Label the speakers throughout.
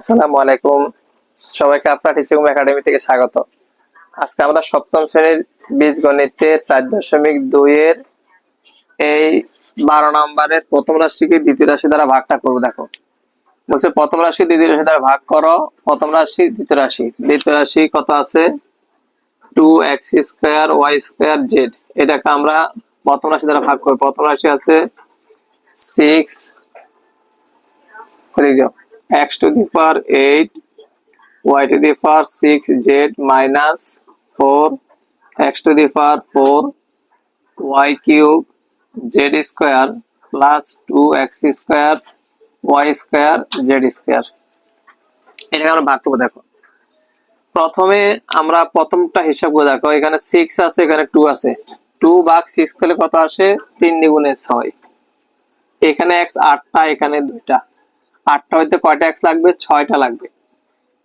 Speaker 1: আসসালামু আলাইকুম। সবাইকে আপনার টিচিং একাডেমি থেকে স্বাগত। আজকে আমরা সপ্তম শ্রেণির বীজগণিতের চার দশমিক দুই এর এই বারো নম্বরের প্রথম রাশিকে দ্বিতীয় রাশি দ্বারা ভাগটা করব, দেখো। বলছে, প্রথম রাশি, দ্বিতীয় রাশি দ্বারা ভাগ করো। প্রথম রাশি, দ্বিতীয় রাশি। দ্বিতীয় রাশি কত আছে? Two x square y square z এটাকে আমরা প্রথম রাশি দ্বারা ভাগ করব। প্রথম রাশি আছে six x to the power 8 y to the power 6 z minus 4 x to the power 4 y cube, z square plus 2x square, y square, z square এটাকে আমরা ভাগ করব দেখো। প্রথমে আমরা প্রথমটা হিসাব করে দেখো, এখানে সিক্স আছে, এখানে টু আছে। টু ভাগ সিক্স করলে কত আসে? তিন দ্বিগুণে ছয়। এখানে এক্স আটটা, এখানে দুইটা। আটটা হইতে কয়টা এক্স লাগবে? ছয়টা লাগবে।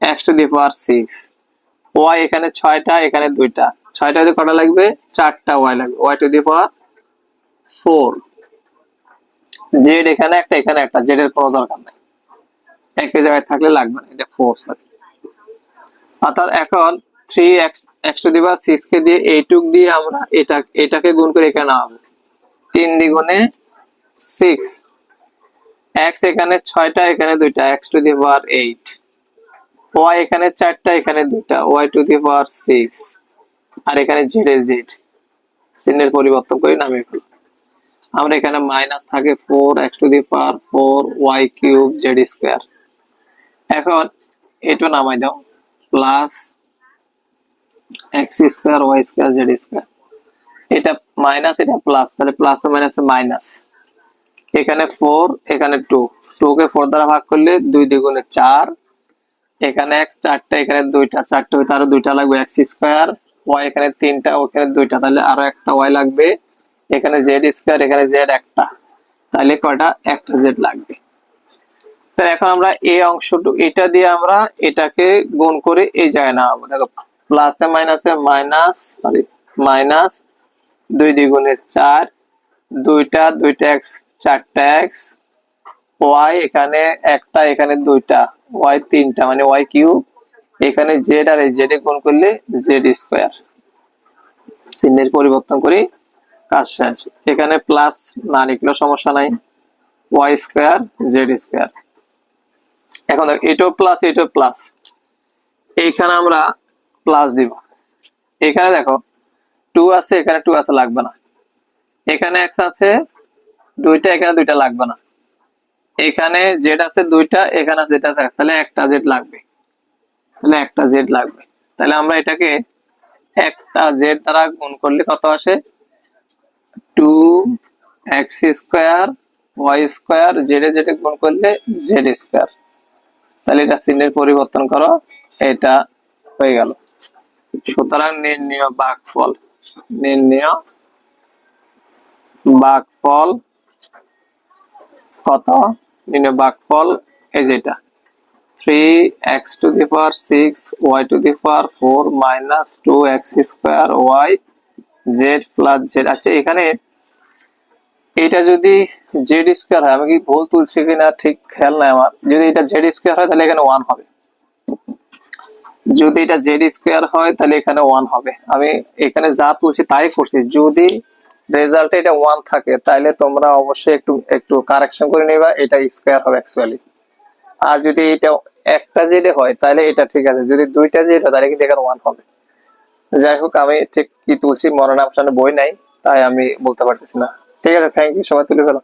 Speaker 1: X to the power six y এখানে ছয়টা, এখানে দুইটা। ছয়টা হইতে কটা লাগবে? চারটা ওয়াই লাগবে। Y to the power four z এখানে একটা এখানে একটা। জেড এর কোনো দরকার নাই। একই জায়গায় থাকলে লাগবে না। এটা ফোর সরি অর্থাৎ এখন three x x to the power six কে দিয়ে এইটুক দিয়ে আমরা এটা, এটাকে গুণ করে এখানে আনব তিন দ্বিগুণে সিক্স এক্স এখানে ছয়টা, এখানে দুইটা x to the power eight y এখানে চারটা, এখানে দুইটা y to the power six আর এখানে জেড এর জেড চিহ্নের পরিবর্তন করে, নামিয়ে ফেললাম আমরা এখানে মাইনাস থাকে four x to the power four y cube z square এখন এটা নামাই দাও। Plus x square y square z square এটা মাইনাস এটা প্লাস তাহলে প্লাস ও মাইনাসে মাইনাস এখানে ফোর এখানে টু টু কে ফোর দ্বারা ভাগ করলে দুই দ্বিগুণে চার। এখানে এক্স চারটা, এখানে দুইটা। চারটা হইতে আরও দুইটা লাগবে এক্স স্কোয়ার ওয়াই এখানে তিনটা ওখানে দুইটা। তাহলে আরও একটা ওয়াই লাগবে। এখানে জেড স্কোয়ার এখানে জেড একটা। তাহলে কয়টা? একটা জেড লাগবে। তাহলে এখন আমরা এই অংশটুকু এটা দিয়ে আমরা এটাকে গুণ করে এই জায়গায় নামাবো। দেখো প্লাসে মাইনাসে মাইনাস সরি মাইনাস দুই দ্বিগুণে চার। দুইটা দুইটা এক্স চারটা এক্স ওয়াই এখানে একটা, এখানে দুইটা ওয়াই তিনটা মানে ওয়াই কিউব এখানে জেড আর এই জেড এ করলে জেড স্কোয়ার চিহ্নের পরিবর্তন করি, কাজ শেষ। এখানে প্লাস না লিখলেও সমস্যা নাই ওয়াই স্কোয়ার জেড স্কোয়ার এখন দেখো, এটাও প্লাস এটাও প্লাস এইখানে আমরা প্লাস দিব। এখানে দেখো টু আছে, এখানে টু আছে, লাগবে না। এখানে এক্স আছে দুইটা এখানে দুইটা লাগবে না। এখানে জেড আছে দুইটা, এখানে যেটা আছে তাহলে একটা জেড লাগবে। তাহলে একটা জেড লাগবে। তাহলে আমরা এটাকে একটা জেড দ্বারা গুণ করলে কত আসে? Two x square y square z z গুণ করলে জেড স্কোয়ার তাহলে এটা চিহ্নের পরিবর্তন করো, এটা হয়ে গেল। সুতরাং নির্ণয় বাঘফল নির্ণয় বাঘফল কত? নির্ণয় বাঘফল এই যেটা three x to the power six y to the power four minus two x square y z plus z আচ্ছা এখানে এটা যদি জেড স্কোয়ার হয়, আমি কি ভুল তুলছি কিনা? ঠিক খেয়াল নাই আমার। যদি এটা জেড স্কোয়ার হয়, তাহলে এখানে ওয়ান হবে। যদি এটা জেড স্কোয়ার হয়, তাহলে এখানে ওয়ান হবে। আমি এখানে যা তুলছি, তাই করছি। যদি রেজাল্টে এটা ওয়ান থাকে তাহলে তোমরা অবশ্যই একটু একটু কারেকশন করে নিবা, এটা স্কোয়ার হবে অ্যাকচুয়ালি আর যদি এটা একটা জেডে হয় তাহলে এটা ঠিক আছে, যদি দুইটা জেড হয় তাহলে কিন্তু এখানে ওয়ান হবে। যাই হোক, আমি ঠিক কি তুলছি, মরণ আপনার বই নাই, তাই আমি বলতে পারতেছি না। ঠিক আছে থ্যাংক ইউ সবাই তুলে ফেলো।